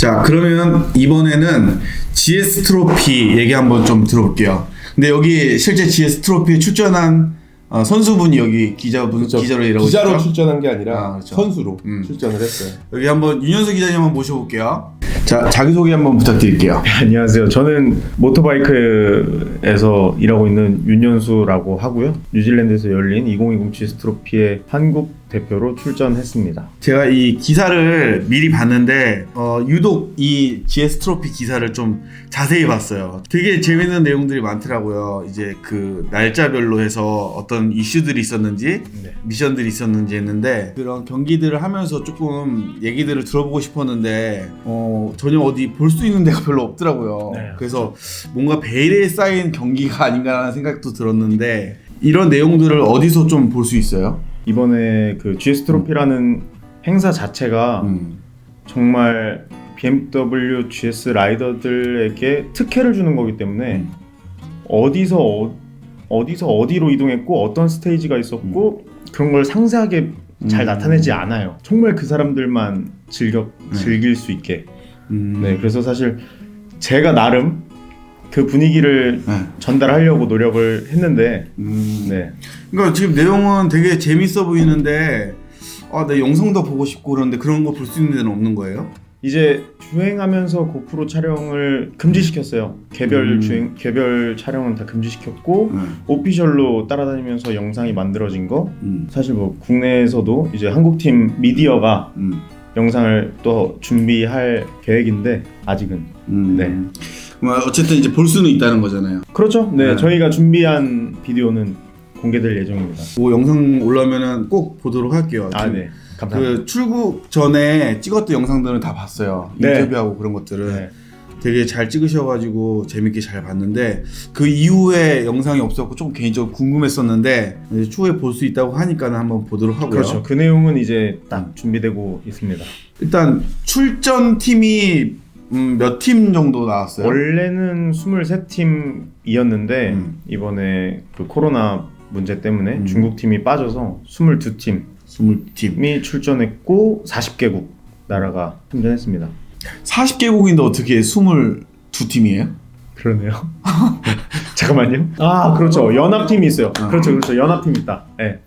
자, 그러면 이번에는 GS 트로피 얘기 한번 좀 들어볼게요. 근데 여기 실제 GS 트로피에 출전한 어, 선수분이 여기 기자분 기자로 일하고 기자로 있죠. 출전한 게 아니라 아, 그렇죠. 선수로 음. 출전을 했어요. 여기 한번 윤현수 기자님 한번 모셔볼게요. 자, 자기 소개 한번 부탁드릴게요. 안녕하세요. 저는 모토바이크에서 일하고 있는 윤현수라고 하고요. 뉴질랜드에서 열린 2020 GS 트로피의 한국 대표로 출전했습니다. 제가 이 기사를 미리 봤는데 어, 유독 이 GS 트로피 기사를 좀 자세히 봤어요. 되게 재밌는 내용들이 많더라고요. 이제 그 날짜별로 해서 어떤 이슈들이 있었는지 네. 미션들이 있었는지 했는데 그런 경기들을 하면서 조금 얘기들을 들어보고 싶었는데 어, 전혀 어디 볼 수 있는 데가 별로 없더라고요. 네, 그래서 뭔가 베일에 쌓인 경기가 아닌가라는 생각도 들었는데 이런 내용들을 어디서 좀 볼 수 있어요? 이번에 그 GS 트로피라는 행사 자체가 음. 정말 BMW GS 라이더들에게 특혜를 주는 거기 때문에 음. 어디서 어, 어디서 어디로 이동했고 어떤 스테이지가 있었고 그런 걸 상세하게 잘 음. 나타내지 않아요. 정말 그 사람들만 즐겨 네. 즐길 수 있게. 음. 네, 그래서 사실 제가 나름 그 분위기를 네. 전달하려고 노력을 했는데, 음. 네, 그러니까 지금 내용은 되게 재밌어 보이는데 아, 내 영상도 보고 싶고 그런데 그런 거 볼 수 있는 데는 없는 거예요? 이제 주행하면서 고프로 촬영을 금지시켰어요. 개별 음. 주행, 개별 촬영은 다 금지시켰고 네. 오피셜로 따라다니면서 영상이 만들어진 거. 음. 사실 뭐 국내에서도 이제 한국 팀 미디어가 음. 영상을 또 준비할 계획인데 아직은 음. 네. 뭐 어쨌든 이제 볼 수는 있다는 거잖아요. 그렇죠. 네, 네. 저희가 준비한 비디오는 공개될 예정입니다. 그 영상 올라오면은 꼭 보도록 할게요. 아, 네, 감사합니다. 그 출국 전에 찍었던 영상들은 다 봤어요. 네. 인터뷰하고 그런 것들을 네. 되게 잘 찍으셔가지고 재밌게 잘 봤는데 그 이후에 영상이 없었고 좀 개인적으로 궁금했었는데 이제 추후에 볼 수 있다고 하니까는 한번 보도록 하고요. 그렇죠. 그 내용은 이제 딱 준비되고 있습니다. 일단 출전 팀이 음, 몇 팀 정도 나왔어요? 원래는 23팀이었는데 음. 이번에 그 코로나 문제 때문에 음. 중국 팀이 빠져서 22팀이 20팀. 출전했고 40개국 나라가 참전했습니다. 40개국인데 어떻게 22팀이에요? 그러네요. 잠깐만요. 아 그렇죠. 연합팀이 있어요. 아. 그렇죠, 그렇죠. 연합팀 있다. 네.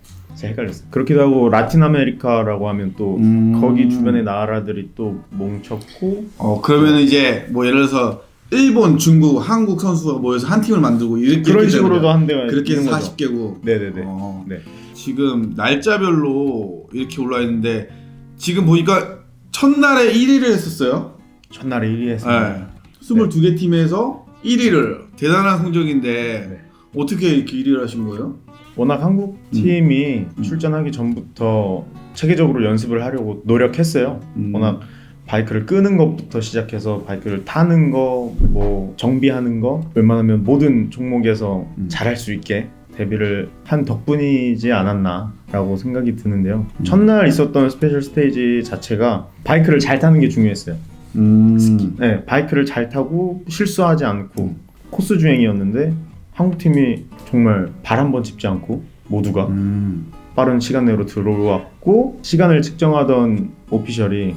제가 헷갈렸어요. 그렇기도 하고 라틴 아메리카라고 하면 또 음. 거기 주변의 나라들이 또 뭉쳤고 어 그러면 이제 뭐 예를 들어서 일본, 중국, 한국 선수가 모여서 한 팀을 만들고 이렇게 그런 이렇게 식으로도 되는 한 대가 그렇게 있는 해서 거죠. 40개국. 네네네. 어, 네. 지금 날짜별로 이렇게 올라 있는데 지금 보니까 첫날에 1위를 했었어요. 첫날에 1위 했습니다. 네. 22개 팀에서 1위를 대단한 성적인데 네. 어떻게 이렇게 1위를 하신 거예요? 워낙 한국 팀이 음. 출전하기 전부터 체계적으로 연습을 하려고 노력했어요. 음. 워낙 바이크를 끄는 것부터 시작해서 바이크를 타는 거, 뭐 정비하는 거, 웬만하면 모든 종목에서 음. 잘할 수 있게 대비를 한 덕분이지 않았나라고 생각이 드는데요. 음. 첫날 있었던 스페셜 스테이지 자체가 바이크를 잘 타는 게 중요했어요. 음. 네, 바이크를 잘 타고 실수하지 않고 코스 주행이었는데 한국 팀이 정말 발 한 번 짚지 않고 모두가 음. 빠른 시간 내로 들어왔고 시간을 측정하던 오피셜이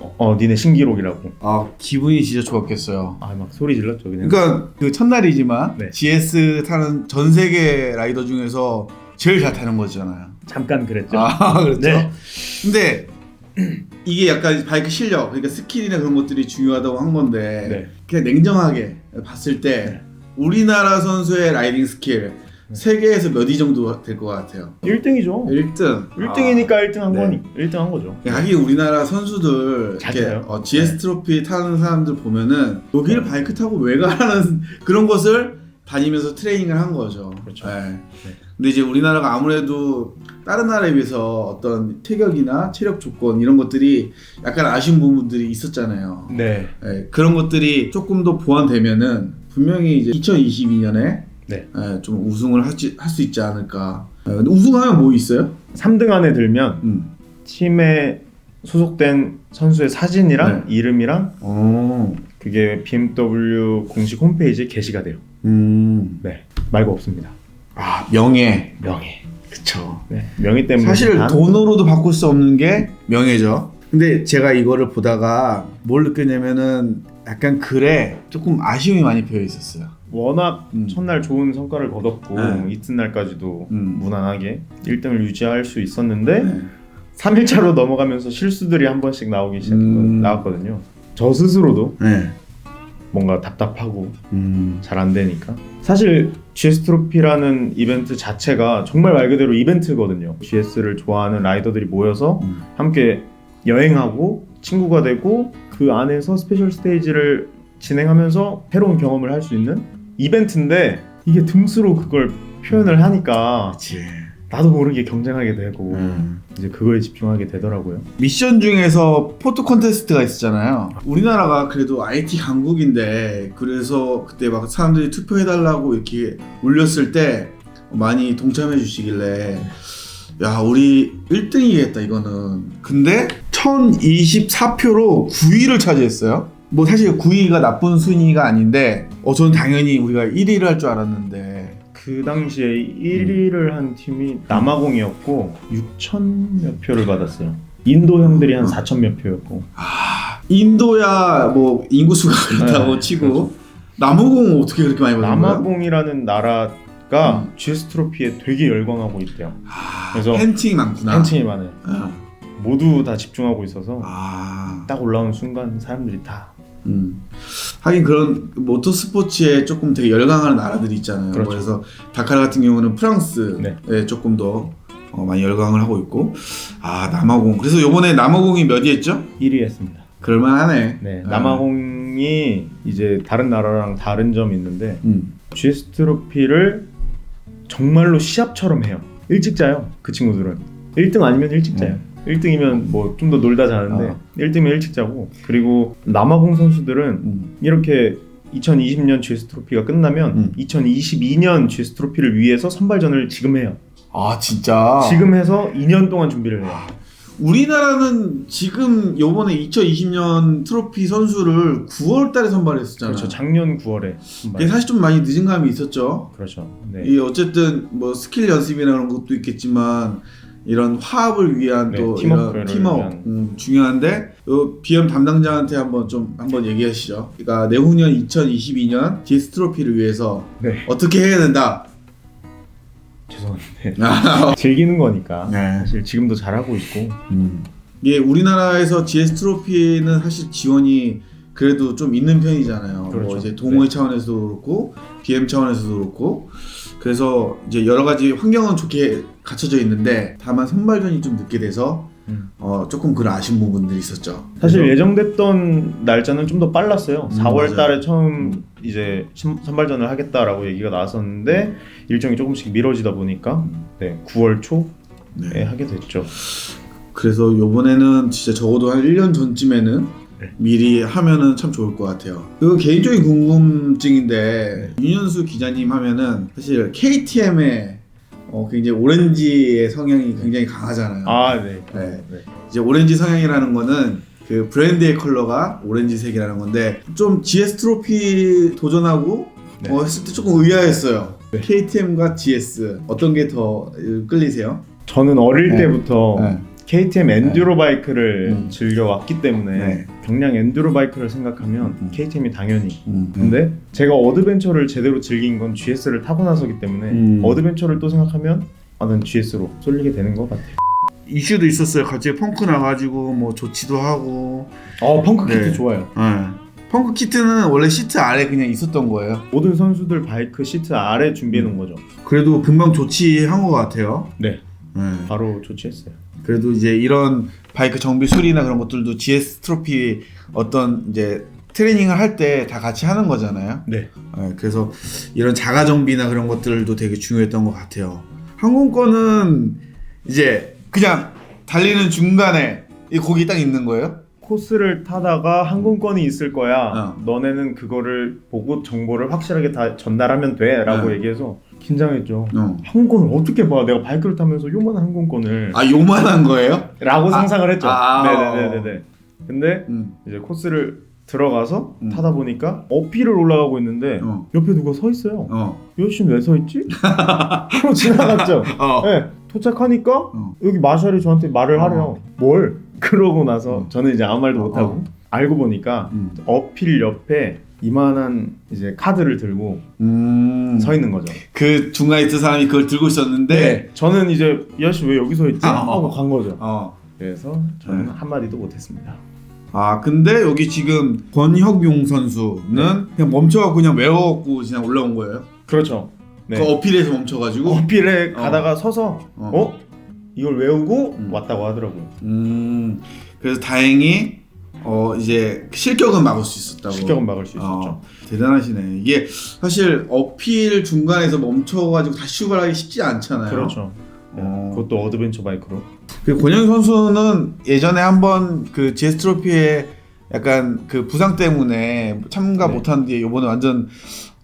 어, 어, 니네 신기록이라고 아 기분이 진짜 좋았겠어요. 아 막 소리 질렀죠 그냥 그러니까 그 첫날이지만 네. GS 타는 전 세계 라이더 중에서 제일 잘 타는 거잖아요. 잠깐 그랬죠 아 그렇죠. 네. 근데 이게 약간 바이크 실력, 그러니까 스킬이나 그런 것들이 중요하다고 한 건데 네. 그냥 냉정하게 봤을 때 우리나라 선수의 라이딩 스킬 네. 세계에서 몇 위 정도 될 것 같아요? 1등이죠 1등. 1등이니까 1등 한 네. 거니 1등 한 거죠 하긴 우리나라 선수들 잘 이렇게 타요. 어, GS 네. 트로피 타는 사람들 보면은 여기를 바이크 타고 왜 가라는 그런 것을 다니면서 트레이닝을 한 거죠. 그렇죠. 네. 네. 근데 이제 우리나라가 아무래도 다른 나라에 비해서 어떤 체격이나 체력 조건 이런 것들이 약간 아쉬운 부분들이 있었잖아요. 네. 네, 그런 것들이 조금 더 보완되면은 분명히 이제 2022년에 네. 좀 우승을 할 수 있지 않을까. 네, 근데 우승하면 뭐 있어요? 3등 안에 들면 음. 팀에 소속된 선수의 사진이랑 네. 이름이랑 어. 그게 BMW 공식 홈페이지에 게시가 돼요 음. 네 말고 없습니다 아 명예. 명예 그쵸. 네. 명예 때문에 사실 다- 돈으로도 바꿀 수 없는 게 명예죠. 근데 제가 이거를 보다가 뭘 느꼈냐면은 약간 글에 조금 아쉬움이 많이 배어 있었어요. 워낙 음. 첫날 좋은 성과를 거뒀고 네. 이튿날까지도 음. 무난하게 1등을 유지할 수 있었는데 네. 3일차로 넘어가면서 실수들이 한 번씩 나오기 시작 음. 나왔거든요. 저 스스로도 네. 뭔가 답답하고 음. 잘안 되니까 사실 GS 트로피라는 이벤트 자체가 정말 말 그대로 이벤트거든요. GS를 좋아하는 라이더들이 모여서 음. 함께 여행하고 친구가 되고 그 안에서 스페셜 스테이지를 진행하면서 새로운 경험을 할 수 있는 이벤트인데 이게 등수로 그걸 표현을 하니까 그렇지. 나도 모르게 경쟁하게 되고 음. 이제 그거에 집중하게 되더라고요. 미션 중에서 포토 콘테스트가 있었잖아요. 우리나라가 그래도 IT 강국인데 그래서 그때 막 사람들이 투표해달라고 이렇게 올렸을 때 많이 동참해 주시길래 야 우리 1등이겠다 이거는. 근데 1024표로 9위를 차지했어요. 뭐 사실 9위가 나쁜 순위가 아닌데 어 저는 당연히 우리가 1위를 할 줄 알았는데 그 당시에 1위를 한 팀이 남아공이었고 6천 몇 표를 받았어요. 인도 형들이 한 4천 몇 표였고 아 인도야 뭐 인구수가 그렇다고 네, 치고 남아공은 어떻게 그렇게 많이 거야? 남아공이라는 나라가 음. GS 트로피에 되게 열광하고 있대요. 아, 그래서 팬층이 많구나. 팬층이 많아요. 아, 모두 다 집중하고 있어서 아, 딱 올라온 순간 사람들이 다 음. 하긴 그런 모터 스포츠에 조금 되게 열광하는 나라들이 있잖아요. 그렇죠. 그래서 다카르 같은 경우는 프랑스에 네. 조금 더 어, 많이 열광을 하고 있고, 아 남아공. 그래서 요번에 남아공이 몇 위 했죠? 1위 했습니다. 그럴만하네. 네, 아. 남아공이 이제 다른 나라랑 다른 점이 있는데 음. GS 트로피를 정말로 시합처럼 해요. 일찍 자요. 그 친구들은 1등 아니면 일찍 자요. 1등이면 뭐 좀 더 놀다 자는데 어. 1등이면 일찍 자고 그리고 남아공 선수들은 음. 이렇게 2020년 GS 트로피가 끝나면 음. 2022년 GS 트로피를 위해서 선발전을 지금 해요. 아 진짜. 지금 해서 2년 동안 준비를 해요. 우리나라는 지금 요번에 2020년 트로피 선수를 9월 달에 선발했었잖아요. 그렇죠. 작년 9월에 이게 선발. 사실 좀 많이 늦은 감이 있었죠. 그렇죠. 네. 이 어쨌든 뭐 스킬 연습이나 그런 것도 있겠지만 이런 화합을 위한 네, 또 팀워크를 이런 팀워크 위한. 음, 중요한데 요 BM 담당자한테 한번 좀 한번 얘기하시죠. 그러니까 내후년 2022년 GS 트로피를 위해서 네. 어떻게 해야 된다. 죄송한데 아, 즐기는 거니까 네. 사실 지금도 잘하고 있고 음. 이게 우리나라에서 GS 트로피는 사실 지원이 그래도 좀 있는 편이잖아요. 뭐 그렇죠. 이제 동호회 네. 차원에서도 그렇고 BM 차원에서도 그렇고 그래서 이제 여러 가지 환경은 좋게 갖춰져 있는데 다만 선발전이 좀 늦게 돼서 음. 어, 조금 그런 아쉬운 부분들이 있었죠. 사실 그래서- 예정됐던 날짜는 좀 더 빨랐어요. 음, 4월 달에. 처음 음. 이제 신- 선발전을 하겠다라고 얘기가 나왔었는데 일정이 조금씩 미뤄지다 보니까 음. 네, 9월 초에 네. 하게 됐죠. 그래서 요번에는 진짜 적어도 한 1년 전쯤에는 네. 미리 하면은 참 좋을 것 같아요. 그 개인적인 궁금증인데 윤현수 기자님 하면은 사실 KTM의 어, 굉장히 오렌지의 성향이 굉장히 강하잖아요. 아, 네. 네. 네. 이제 오렌지 성향이라는 거는 그 브랜드의 컬러가 오렌지색이라는 건데 좀 GS 트로피 도전하고 네. 어, 했을 때 조금 의아했어요. 네. KTM과 GS 어떤 게 더 끌리세요? 저는 어릴 네. 때부터 네. KTM 엔듀로 바이크를 음. 즐겨왔기 때문에 네. 경량 엔듀로 바이크를 생각하면 음. KTM이 당연히 음. 근데 제가 어드벤처를 제대로 즐긴 건 GS를 타고 나서기 때문에 음. 어드벤처를 또 생각하면 아, 난 GS로 쏠리게 되는 것 같아요. 이슈도 있었어요. 갑자기 펑크 나가지고 뭐 조치도 하고. 어 펑크 키트 네. 좋아요. 예. 펑크 키트는 원래 시트 아래 그냥 있었던 거예요. 모든 선수들 바이크 시트 아래 준비해 놓은 거죠. 그래도 금방 조치한 것 같아요. 네, 예. 바로 조치했어요. 그래도 이제 이런 바이크 정비 수리나 그런 것들도 GS 트로피 어떤 이제 트레이닝을 할 때 다 같이 하는 거잖아요. 네, 예, 그래서 이런 자가 정비나 그런 것들도 되게 중요했던 것 같아요. 항공권은 이제 그냥 달리는 중간에 이 거기 딱 있는 거예요? 코스를 타다가 항공권이 있을 거야. 어. 너네는 그거를 보고 정보를 확실하게 다 전달하면 돼라고 네. 얘기해서 긴장했죠. 어. 항공권을 어떻게 봐? 내가 바이크를 타면서 요만한 항공권을 아 요만한 거예요? 라고 상상을 했죠. 아. 네네네네. 근데 음. 이제 코스를 들어가서 음. 타다 보니까 어필을 올라가고 있는데 어. 옆에 누가 서 있어요. 어. 이 아저씨는 왜서 있지? 하고 지나갔죠. 어. 네, 도착하니까 어. 여기 마샬이 저한테 말을 어. 하래요. 뭘? 그러고 나서 음. 저는 이제 아무 말도 어, 못하고 어. 알고 보니까 음. 어필 옆에 이만한 이제 카드를 들고 음. 서 있는 거죠. 그 중간에 있던 사람이 그걸 들고 있었는데 저는 이제 이 아저씨 왜 여기 서 있지? 아, 어. 하고 간 거죠. 어. 그래서 저는 네. 한 마디도 못했습니다. 아 근데 여기 지금 권혁용 선수는 그냥 멈춰갖고 그냥 외워갖고 그냥 올라온 거예요? 그렇죠. 네. 그 어필에서 멈춰가지고 어필에 어. 가다가 서서 어. 어? 이걸 외우고 음. 왔다고 하더라고요. 음 그래서 다행히 어 이제 실격은 막을 수 있었다고 실격은 막을 수 있었죠. 어, 대단하시네 이게 사실 어필 중간에서 멈춰가지고 다시 출발하기 쉽지 않잖아요 그렇죠. 네. 어. 그것도 어드벤처 바이크로. 그 권영 선수는 예전에 한번 그 GS 트로피에 약간 그 부상 때문에 참가 네. 못한 뒤에 이번에 완전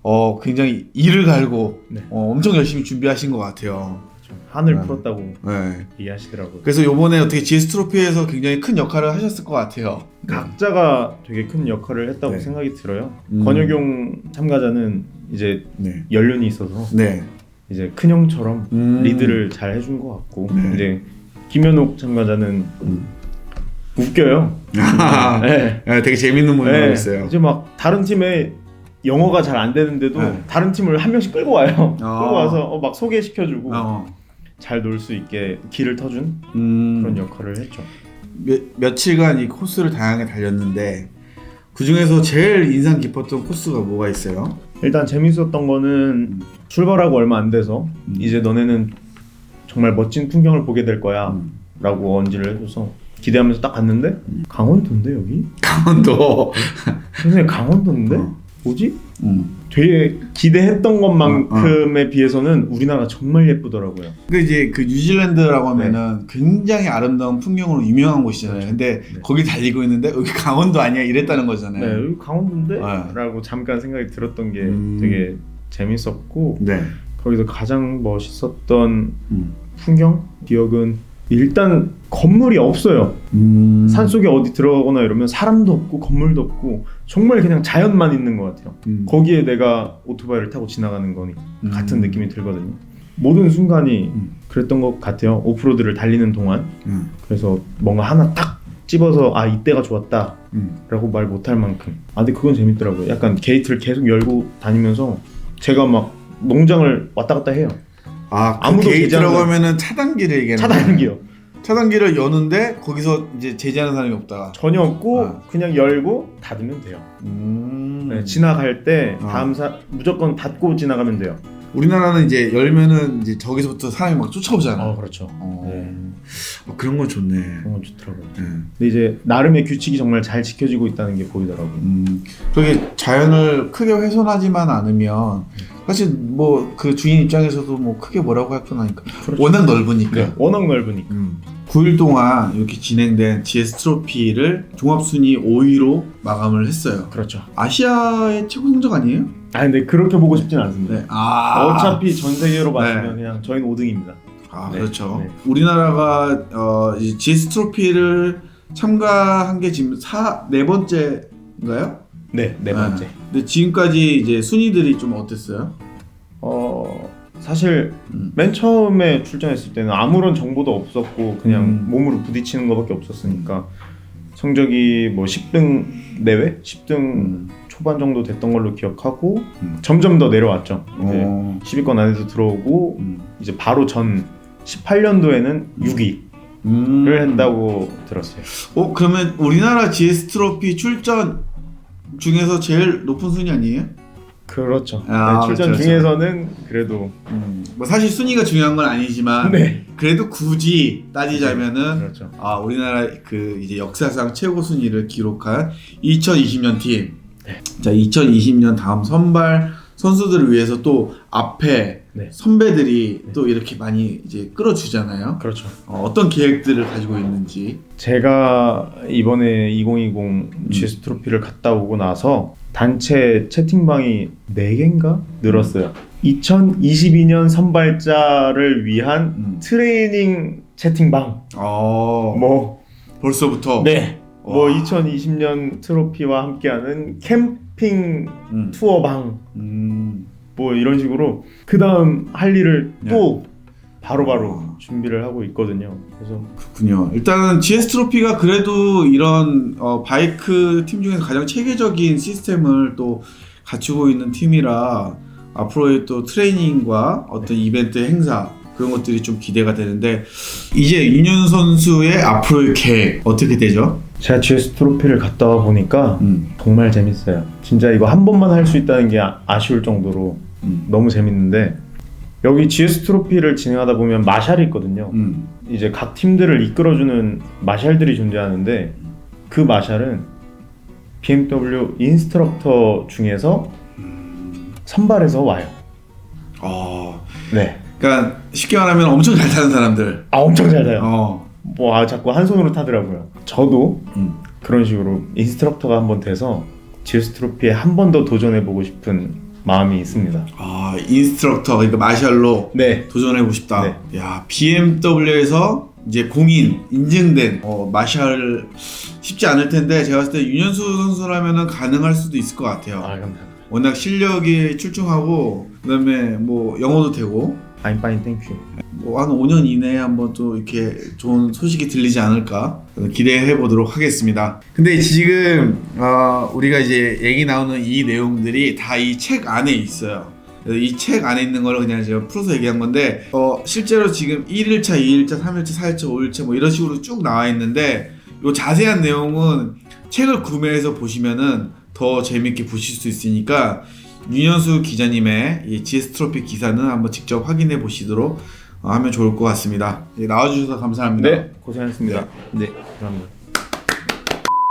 어 굉장히 이를 갈고 네. 어, 엄청 열심히 준비하신 것 같아요. 한을 네. 풀었다고 네. 이해하시더라고요. 그래서 이번에 어떻게 GS 트로피에서 굉장히 큰 역할을 하셨을 것 같아요. 각자가 되게 큰 역할을 했다고 네. 생각이 들어요. 음. 권혁용 참가자는 이제 네. 연륜이 있어서 네. 이제 큰 형처럼 음. 리드를 잘 해준 것 같고 네. 이제 김현욱 참가자는 음. 웃겨요. 네. 네, 되게 재밌는 분이 네. 있어요. 이제 막 다른 팀에 영어가 잘 안 되는데도 네. 다른 팀을 한 명씩 끌고 와요. 아. 끌고 와서 어, 막 소개시켜주고 어. 잘 놀 수 있게 길을 터준 음. 그런 역할을 했죠. 며, 며칠간 이 코스를 다양하게 달렸는데 그 중에서 제일 인상 깊었던 코스가 뭐가 있어요? 일단 재밌었던 거는 출발하고 얼마 안 돼서 음. 이제 너네는 정말 멋진 풍경을 보게 될 거야 음. 라고 언지를 해줘서 기대하면서 딱 갔는데 강원도인데 여기? 강원도. 선생님 강원도인데? 어. 뭐지? 음. 되게 기대했던 것만큼에 비해서는 우리나라가 정말 예쁘더라고요 그 이제 그 뉴질랜드라고 하면은 굉장히 아름다운 풍경으로 유명한 곳이잖아요. 근데 네. 거기 달리고 있는데 여기 강원도 아니야 이랬다는 거잖아요. 네 여기 강원도인데? 네. 라고 잠깐 생각이 들었던 게 음. 되게 재밌었고 네. 거기서 가장 멋있었던 음. 풍경? 기억은 일단 건물이 없어요 음. 산 속에 어디 들어가거나 이러면 사람도 없고 건물도 없고 정말 그냥 자연만 있는 것 같아요. 음. 거기에 내가 오토바이를 타고 지나가는 거니 음. 같은 느낌이 들거든요. 모든 순간이 음. 그랬던 것 같아요. 오프로드를 달리는 동안 음. 그래서 뭔가 하나 딱 집어서 아 이때가 좋았다라고 음. 말 못할 만큼 아 근데 그건 재밌더라고요. 약간 게이트를 계속 열고 다니면서 제가 막 농장을 왔다 갔다 해요. 아, 그 아무도 게이트라고 제지하는- 하면은 차단기를 얘기하는 차단기요. 거예요. 차단기를 여는데 거기서 이제 제지하는 사람이 없다. 전혀 없고 아. 그냥 열고 닫으면 돼요. 음. 네, 지나갈 때 아. 다음 사 무조건 닫고 지나가면 돼요. 우리나라는 이제 열면은 이제 저기서부터 사람이 막 쫓아오잖아. 아 그렇죠. 어. 네. 어, 그런 건 좋네. 그런 건 좋더라고요. 네. 근데 이제 나름의 규칙이 정말 잘 지켜지고 있다는 게 보이더라고요. 음, 그게 자연을 크게 훼손하지만 않으면 사실 뭐 그 주인 입장에서도 뭐 크게 뭐라고 할 건 아니까 그렇죠. 워낙 넓으니까. 네, 워낙 넓으니까. 음. 9일 동안 이렇게 진행된 GS 트로피를 종합순위 5위로 마감을 했어요. 그렇죠. 아시아의 최고 성적 아니에요? 아 근데 그렇게 보고 싶진 않습니다. 네. 아, 어차피 전 세계로 봤으면 네. 그냥 저희는 5등입니다. 아 네. 그렇죠. 네. 우리나라가 어, 이 GS 트로피를 참가한 게 지금 사, 네 번째인가요? 네, 네 번째. 근데 지금까지 이제 순위들이 좀 어땠어요? 어 사실 음. 맨 처음에 출전했을 때는 아무런 정보도 없었고 그냥 음. 몸으로 부딪히는 것밖에 없었으니까 성적이 뭐 10등 내외, 10등 음. 초반 정도 됐던 걸로 기억하고 음. 점점 더 내려왔죠. 이제 어. 10위권 안에서 들어오고 음. 이제 바로 전 18년도에는 6위를 음. 했다고 들었어요. 어 그러면 우리나라 GS 트로피 출전 중에서 제일 높은 순위 아니에요? 그렇죠. 아, 네, 출전 그렇죠. 중에서는 그래도 뭐 사실 순위가 중요한 건 아니지만 네 그래도 굳이 따지자면은 그렇죠. 아 우리나라 그 이제 역사상 최고 순위를 기록한 2020년 팀. 자 2020년 다음 선발 선수들을 위해서 또 앞에 네. 선배들이 네. 또 이렇게 많이 이제 끌어주잖아요. 그렇죠. 어, 어떤 계획들을 가지고 있는지. 제가 이번에 2020 GS 트로피를 갔다 오고 나서 단체 채팅방이 4개인가 늘었어요. 2022년 선발자를 위한 음. 트레이닝 채팅방. 어뭐 벌써부터. 네. 뭐 와. 2020년 트로피와 함께하는 캠핑 음. 투어방 음. 뭐 이런 식으로 그 다음 할 일을 네. 또 바로바로 준비를 하고 있거든요. 그래서 그렇군요. 일단은 GS 트로피가 그래도 이런 어, 바이크 팀 중에서 가장 체계적인 시스템을 또 갖추고 있는 팀이라 앞으로의 또 트레이닝과 어떤 이벤트 행사 그런 것들이 좀 기대가 되는데 이제 윤현 선수의 앞으로의 계획 어떻게 되죠? 제가 GS 트로피를 갔다 와 보니까 음, 정말 재밌어요. 진짜 이거 한 번만 할 수 있다는 게 아- 아쉬울 정도로 음, 너무 재밌는데 여기 GS 트로피를 진행하다 보면 마샬이 있거든요. 음. 이제 각 팀들을 이끌어주는 마샬들이 존재하는데 그 마샬은 BMW 인스트럭터 중에서 선발해서 와요. 어, 네. 그러니까 쉽게 말하면 엄청 잘 타는 사람들. 아 엄청 잘 타요. 어, 뭐 아, 자꾸 한 손으로 타더라고요. 저도 음. 그런 식으로 인스트럭터가 한번 돼서 GS 트로피에 한 번 더 도전해 보고 싶은 마음이 있습니다. 아 인스트럭터 그러니까 마샬로 네. 도전해 보고 싶다. 야 BMW에서 이제 공인 인증된 어, 마샬 쉽지 않을 텐데 제가 봤을 때 윤현수 선수라면은 가능할 수도 있을 것 같아요. 아 감사합니다. 워낙 실력이 출중하고 그다음에 뭐 영어도 되고 I'm fine, thank you. 뭐한 5년 이내에 한번 또 이렇게 좋은 소식이 들리지 않을까 기대해 보도록 하겠습니다. 근데 지금 어, 우리가 이제 얘기 나오는 이 내용들이 다 이 책 안에 있어요. 이 책 안에 있는 걸 그냥 제가 풀어서 얘기한 건데 어, 실제로 지금 1일차, 2일차, 3일차, 4일차, 5일차 뭐 이런 식으로 쭉 나와 있는데 이 자세한 내용은 책을 구매해서 보시면은 더 재밌게 보실 수 있으니까 윤현수 기자님의 이 GS 트로피 기사는 한번 직접 확인해 보시도록 어, 하면 좋을 것 같습니다. 예, 나와주셔서 감사합니다. 네, 고생하셨습니다. 네, 감사합니다.